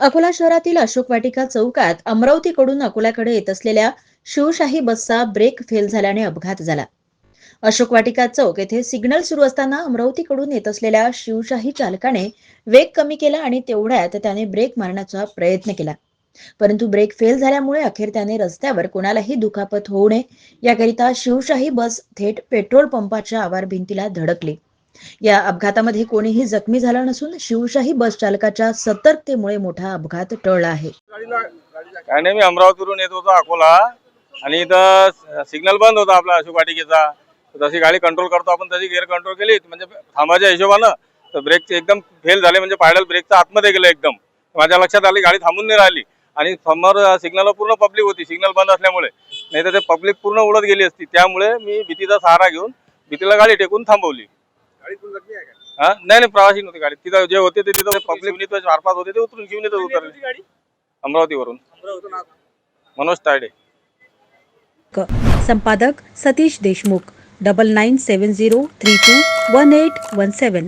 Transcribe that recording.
अकोला शहरातील अशोक वाटिका चौकात अमरावतीकडून अकोल्याकडे येत असलेल्या शिवशाही बसचा ब्रेक फेल झाल्याने अपघात झाला. अशोक वाटिका चौक येथे सिग्नल सुरू असताना अमरावतीकडून येत असलेल्या शिवशाही चालकाने वेग कमी केला आणि तेवढ्यात त्याने ब्रेक मारण्याचा प्रयत्न केला. परंतु ब्रेक फेल झाल्यामुळे अखेर त्याने रस्त्यावर कोणालाही दुखापत होऊ नये याकरिता शिवशाही बस थेट पेट्रोल पंपाच्या आवार भिंतीला धडकली. या अपघातामध्ये कोणीही जखमी झाला नसून शिवशाही बस चालकाच्या सतर्कतेमुळे मोठा अपघात टळला आहे. काय नाही मी अमरावतीवरून येत होतो अकोला आणि इथं सिग्नल बंद होता आपला अशोक वाटिकेचा. जशी गाडी कंट्रोल करतो आपण तशी गिअर कंट्रोल केली. म्हणजे थांबाच्या हिशोबानं तर ब्रेक एकदम फेल झाले. म्हणजे पायडल ब्रेकचा आतमध्ये गेलं एकदम. माझ्या लक्षात आली गाडी थांबून नाही राहिली. आणि समोर सिग्नल पूर्ण पब्लिक होती. सिग्नल बंद असल्यामुळे. नाही तर ते पब्लिक पूर्ण उडत गेली असती. त्यामुळे मी भीतीचा सहारा घेऊन भीतीला गाडी टेकून थांबवली. हा? नाही नाही प्रवासी नव्हती गाडी. तिथं जे होते ते तिथं पब्लिक चार पाच होते ते उतरून घेऊन येतच उतरले. अमरावतीवरून. मनोज तायडे. संपादक Satish Deshmukh double nine seven zero three two one eight one seven